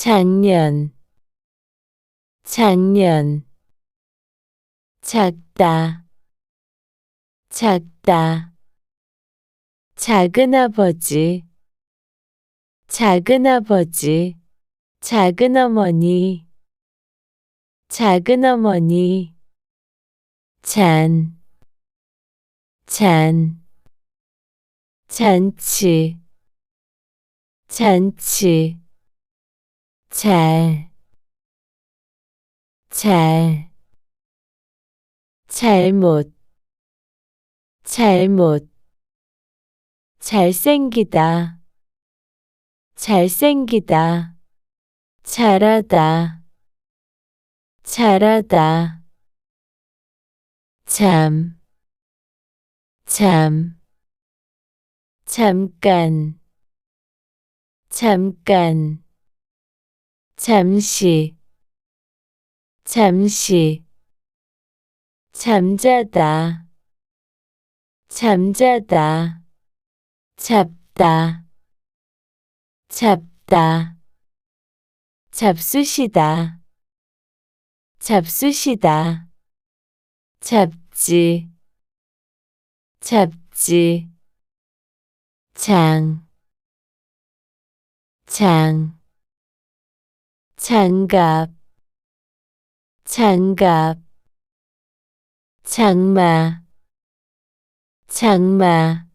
작년, 작년, 작다, 작다, 작은아버지, 작은아버지, 작은어머니, 작은어머니, 잔, 잔, 잔치, 잔치, 잘, 잘, 잘못, 잘못, 잘생기다, 잘생기다, 잘하다, 잘하다, 잠, 잠, 잠깐, 잠깐, 잠시, 잠시, 잠자다, 잠자다, 잡다, 잡다, 잡수시다, 잡수시다, 잡지, 잡지, 장, 장, 장갑, 장갑, 장마, 장마,